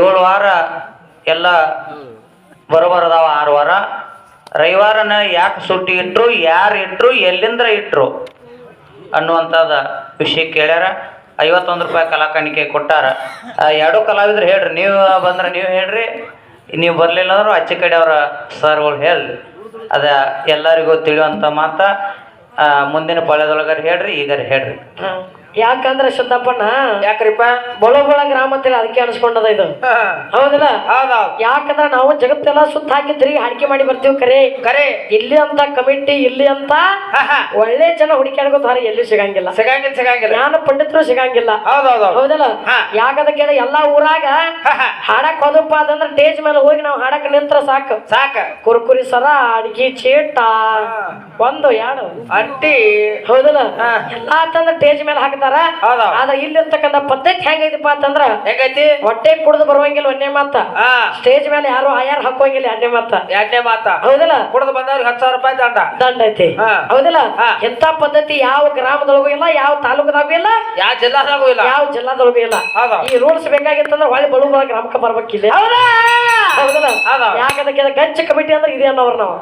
ಏಳು ವಾರ ಎಲ್ಲ ಬರೋಬರದಾವ, ಆರು ವಾರ. ರವಿವಾರನ ಯಾಕೆ ಸುಟ್ಟಿ ಇಟ್ರು, ಯಾರು ಇಟ್ರು, ಎಲ್ಲಿಂದ್ರ ಇಟ್ರು ಅನ್ನುವಂಥದ್ದು ವಿಷಯ ಕೇಳ್ಯಾರ. ಐವತ್ತೊಂದು ರೂಪಾಯಿ ಕಲಾಕಾಣಿಕೆ ಕೊಟ್ಟಾರ. ಎರಡು ಕಲಾವಿದ್ರು ಹೇಳ್ರಿ, ನೀವು ಬಂದ್ರೆ ನೀವು ಹೇಳ್ರಿ, ನೀವು ಬರಲಿಲ್ಲ ಅಂದ್ರೆ ಆಚೆ ಕಡೆ ಅವರ ಸರ್ಗಳು ಹೇಳ್ರಿ. ಅದ ಎಲ್ಲರಿಗೂ ತಿಳಿಯುವಂಥ ಮಾತ ಮುಂದಿನ ಪಳ್ಯದೊಳಗಾರ ಹೇಳ್ರಿ, ಈಗಾರ ಹೇಳ್ರಿ. ಯಾಕಂದ್ರೆ ಶುದ್ಧಪ್ಪಣ್ಣ ಯಾಕ್ರಿಪ್ಪ? ಬೊಳ ಗ್ರಾಮ ಅಂತೇಳಿ ಅದಕ್ಕೆ ಅನ್ಸ್ಕೊಂಡದ ಇದು. ಹೌದಿಲ್ಲ? ಯಾಕಂದ್ರೆ ನಾವು ಜಗತ್ತೆಲ್ಲ ಸುತ್ತ ಹಾಕಿ ತಿರುಗಿ ಹಾಡಿಕೆ ಮಾಡಿ ಬರ್ತೀವಿ ಕರೆ. ಕರೆ. ಇಲ್ಲಿ ಅಂತ ಕಮಿಟಿ ಇಲ್ಲಿ ಅಂತ. ಒಳ್ಳೆ ಜನ ಹುಡುಕ್ಯಾಡ್ಕೊತ ಹೊರ ಎಲ್ಲಿ ಸಿಗಂಗಿಲ್ಲ. ಸಿಗಂಗಿಲ್ಲ ಸಿಗಂಗಿಲ್ಲ. ಜ್ಞಾನ ಪಂಡಿತರು ಸಿಗಂಗಿಲ್ಲ. ಹೌದಲ್ಲ? ಹಾ. ಯಾಕಂದ್ರೆ ಕೇಳ ಎಲ್ಲಾ ಊರಾಗ. ಹಾಡಕ್ ಹೋದಪ್ಪ ಅದಂದ್ರೆ ಸ್ಟೇಜ್ ಮೇಲೆ ಹೋಗಿ ನಾವು ಹಾಡಕ್ ನಿಂತ್ರ ಸಾಕು. ಸಾಕ. ಕುರ್ಕುರಿ ಸರ ಅಡ್ಗಿ ಚೀಟ ಒಂದು ಎರಡು. ಅಂಟಿ. ಹೌದಲ್ಲ. ಎಲ್ಲಾ ಅಂತಂದ್ರ ಸ್ಟೇಜ್ ಮೇಲೆ ಹಾಕ್ತಾರ ಹೌದೌದು ಆದ್ರೆ ಇಲ್ಲಿರ್ತಕ್ಕಂಥ ಪದ್ಧತಿ ಹೆಂಗೈತಿಪ್ಪ ಅಂತಂದ್ರ ಹೆಂಗೈತಿ? ಹೊಟ್ಟೆ ಕುಡ್ದು ಬರುವಂಗಿಲ್ಲ ಒಂದೇ ಮಾತ. ಸ್ಟೇಜ್ ಮೇಲೆ ಯಾರು ಆಯಾರ್ ಹಾಕೋಂಗಿಲ್ಲ ಎರಡನೇ ಮಾತ. ಎರಡನೇ ಮಾತ. ಹೌದಿಲ್ಲ? ಕುಡ್ದು ಬಂದವ್ರಿಗೆ ಹತ್ತು ಸಾವಿರ ರೂಪಾಯಿ ದಂಡ. ದಂಡ ಐತಿ. ಹೌದಿಲ್ಲ? ಎಂಥ ಎಂತ ಪದ್ಧತಿ ಯಾವ ಗ್ರಾಮದೊಳಗೂ ಇಲ್ಲ ಯಾವ ತಾಲೂಕದಾಗೂ ಇಲ್ಲ ಯಾವ ಜಿಲ್ಲಾದಾಗೂ ಇಲ್ಲ. ಯಾವ ಜಿಲ್ಲಾದೊಳಗೂ ಇಲ್ಲ. ಈ ರೂಲ್ಸ್ ಬೇಕಾಗಿತ್ತಂದ್ರೆ ಹೊಳೆ ಬಳು ಗ್ರಾಮಕ್ಕೆ ಬರ್ಬೇಕಿಲ್ಲ ಹೌದಾ? ಹೌದಲ್ಲ? ಹೌದು. ಯಾಕಂದ್ರೆ ಗಂಚ ಕಮಿಟಿ ಅಂದ್ರೆ ಇದೆ ಅವ್ರ ನಾವು.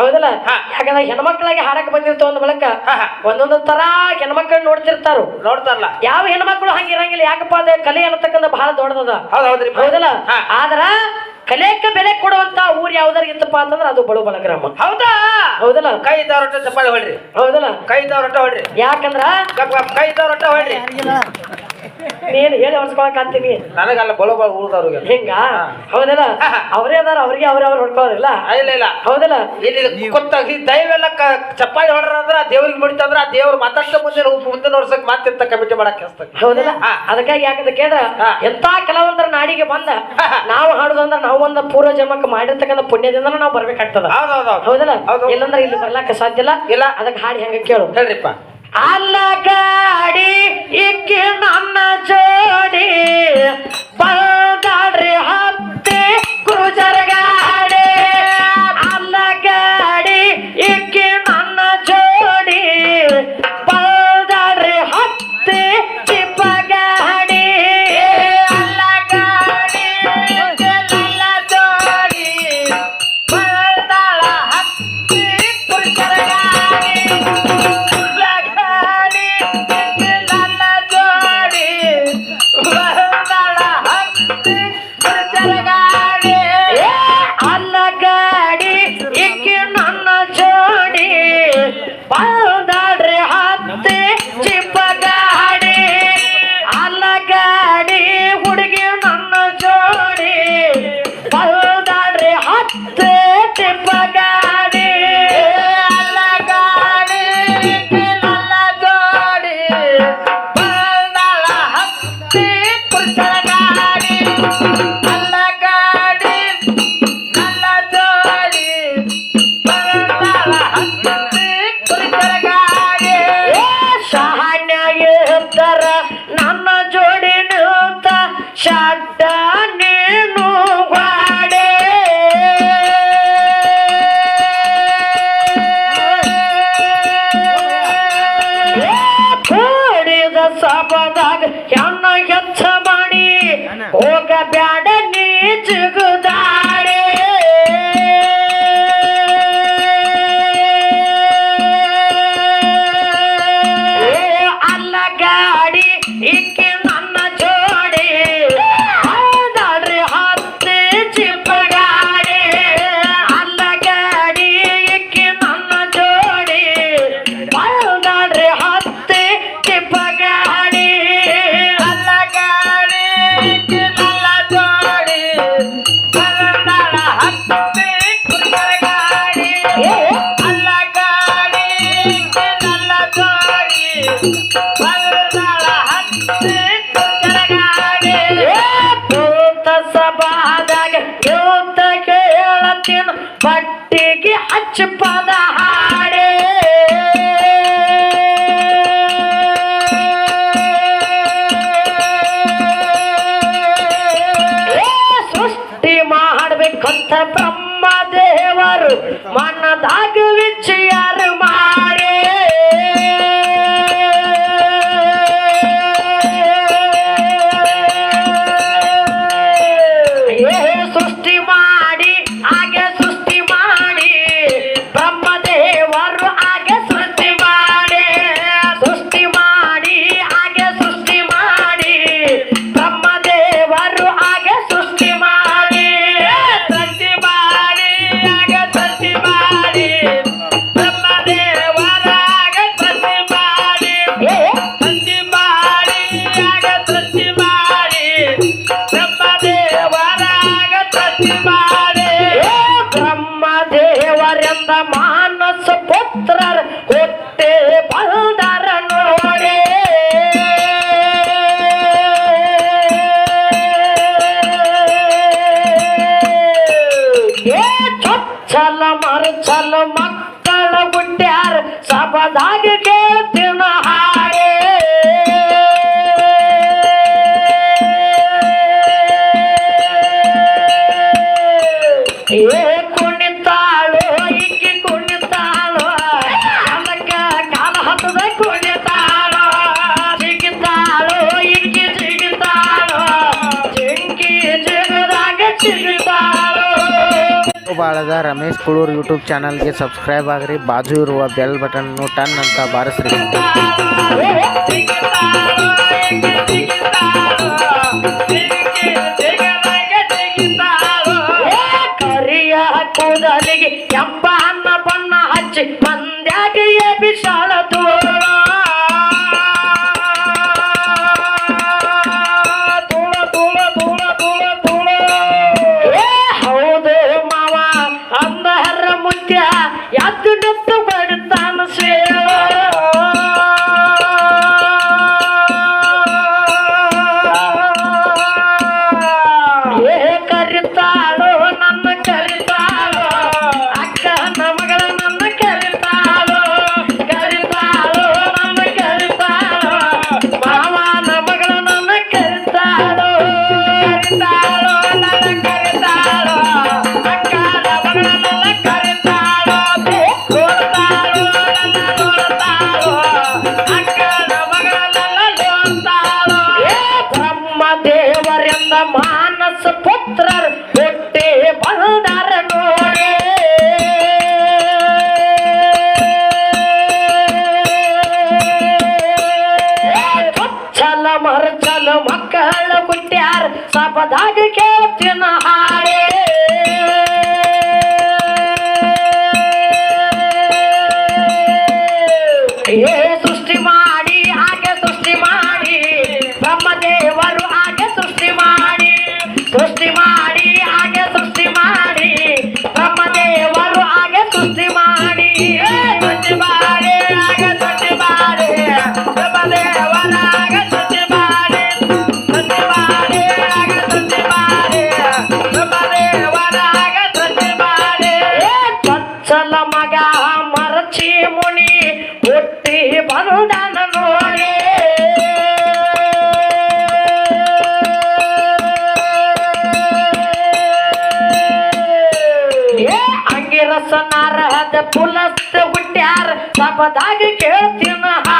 ಹೌದಿಲ್ಲ. ಯಾಕಂದ್ರೆ ಹೆಣ್ಮಕ್ಳಿಗೆ ಹಾಡಕ್ ಬಂದಿರ್ತಾವ ಅಂದ ಬಳಿಕ. ಒಂದೊಂದು ತರ ಹೆಣ್ಮಕ್ಳು ನೋಡ್ತಿರ್ತಾರು. ನೋಡ್ತಾರಲ್ಲ. ಯಾವ ಹೆಣ್ಮಕ್ಳು ಹಂಗಿರಂಗಿಲ್ಲ ಯಾಕಪ್ಪ ಅದೇ ಕಲೆ ಅನ್ನತಕ್ಕಂಥ ಬಹಳ ದೊಡ್ಡದದ. ಹೌದ್ ಹೌದ್ರಿ ಹೌದಲ್ಲ. ಆದ್ರ ಕಲೆಕ್ಕ ಬೆಲೆ ಕೊಡುವಂತ ಊರ್ ಯಾವ್ದಾರ ಇತ್ತಪ್ಪ ಅಂತಂದ್ರೆ ಅದು ಬಳು ಬಲ ಗ್ರಾಮ. ಹೌದಾ? ಹೌದಲ್ಲ? ಕೈ ಇದ್ದವ್ರೊಟ್ಟ ಚಪ್ಪಾಳೆ ಹೊಡ್ರಿ. ಹೌದಲ್ಲ? ಕೈ ಇದ್ದವ್ರೊಟ್ಟ ಹೊಡ್ರಿ. ಯಾಕಂದ್ರ ಕೈ ಇದ್ದವ್ರೊಟ್ಟ ಹೊಡ್ರಿ. ನೀನ್ ಹೇಳಿ ಹೊಡ್ಸ್ಕೊಳಕ್ ಅಂತೀನಿ ನನಗಲ್ಲ ಬಳು ಬಳು ಉಳ್ದವ್ರಿಗೆ ಹಿಂಗ? ಹೌದಲ್ಲ? ಅವರೇ ಅದಾರ ಅವ್ರಿಗೆ ಅವ್ರೇ ಅವ್ರು ಹೊಡ್ಕೊಳ್ಳೋದಿಲ್ಲ ಇಲ್ಲ ಇಲ್ಲ. ಹೌದಲ್ಲ? ಇಲ್ಲಿ ಗೊತ್ತ ದಯವೆಲ್ಲ ದೈವೆಲ್ಲ ಕ- ಚಪ್ಪಾಳಿ ಹೊಡ್ರ ಅಂದ್ರ ದೇವ್ರಿಗೆ ಮುಡಿತಂದ್ರ ದೇವ್ರ ದೇವ್ರು ಮತ್ತಷ್ಟು ಮುಂದಿನ ಮುಂದೆ ವರ್ಷಕ್ಕೆ ಮಾತಿರ್ತ ಕಮಿಟಿ ಮಾಡಕ್ ಕೆಲಸ ಹೌದಲ್ಲ? ಅದಕ್ಕಾಗಿ ಯಾಕಂತ ಕೇಳ್ರ ಎಂತ ಕೆಲವೊಂದರ ನಾಡಿಗೆ ಬಂದ ನಾವು ಹಾಡುದಂದ್ರ ನಾವು ಒಂದು ಪೂರ್ವ ಜನ್ಮಕ್ಕೆ ಮಾಡಿರ್ತಕ್ಕಂಥ ಪುಣ್ಯದಿಂದ ನಾವು ಬರ್ಬೇಕಾಗ್ತದ. ಹೌದಲ್ಲ? ಹೌದು. ಇಲ್ಲಂದ್ರೆ ಇಲ್ಲಿ ಬರ್ಲಾಕ ಸಾಧ್ಯ ಇಲ್ಲ. ಇಲ್ಲ. ಅದಕ್ಕೆ ಹಾಡಿ ಹೆಂಗ ಕೇಳು. ಹೇಳ್ರಿಪ್ಪ. ಅಲ್ಲ ಗಾಡಿ ಇಕ್ಕಿ ನನ್ನ ಜೋಡಿ ಬಲ್ದಾಡ್ರಿ ಹತ್ತಿ ಕ್ರೂಜರ್ Okay. ಪಟ್ಟಿಗೆ ಹಚ್ಚ ಪದ ಮಕ್ಕಳ ಹುಟ್ಟ್ಯಾರ ಸಭದಾಗ बाड़द Ramesh Kulur YouTube channel subscribe Agri बाजू बेल बटन टन अंत बारस रही ಬಿಟ್ಟು ಬರುತ್ತಾನ ಸೇರೋ सब के ಗರುಡನ ನೋಡಿ ಅಂಗಿರಸ ಪುಲಸ್ತ ಹುಟ್ಟ್ಯಾರ ಸಬದಾಗ ಕೇಳ್ತೀನ ಹಾ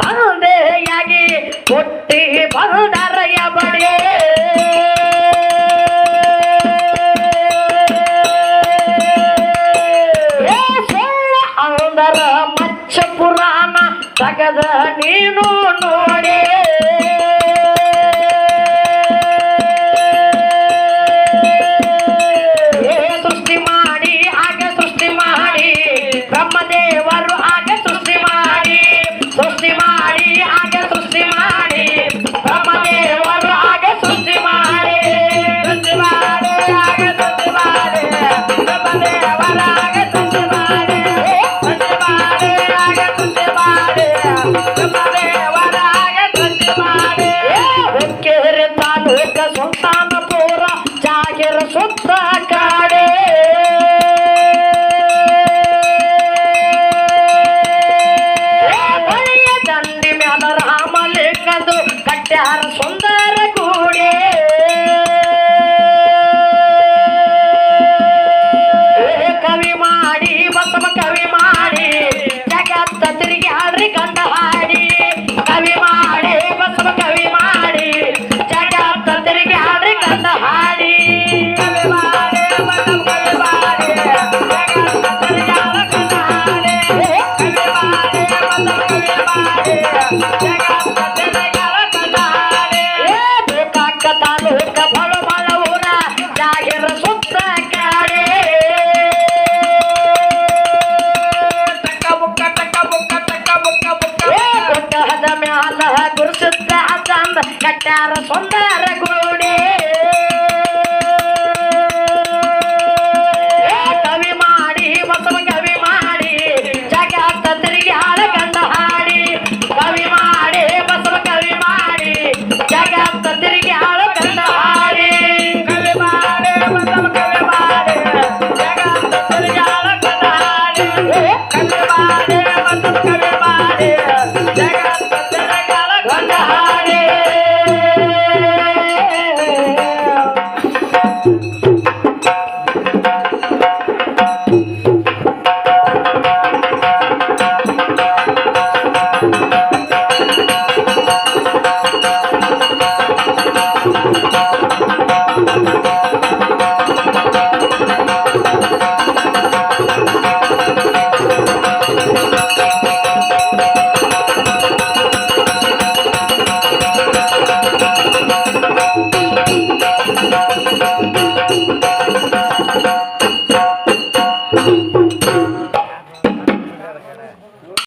ತಂದೆಯಾಗಿ ಹುಟ್ಟಿ ಬಂದರಯ ಬಳಿ ಅಂದರ ಮಚ್ಚ ಪುರಾಣ ತಗದ ನೀನು ನೋಡಿ. জায়গা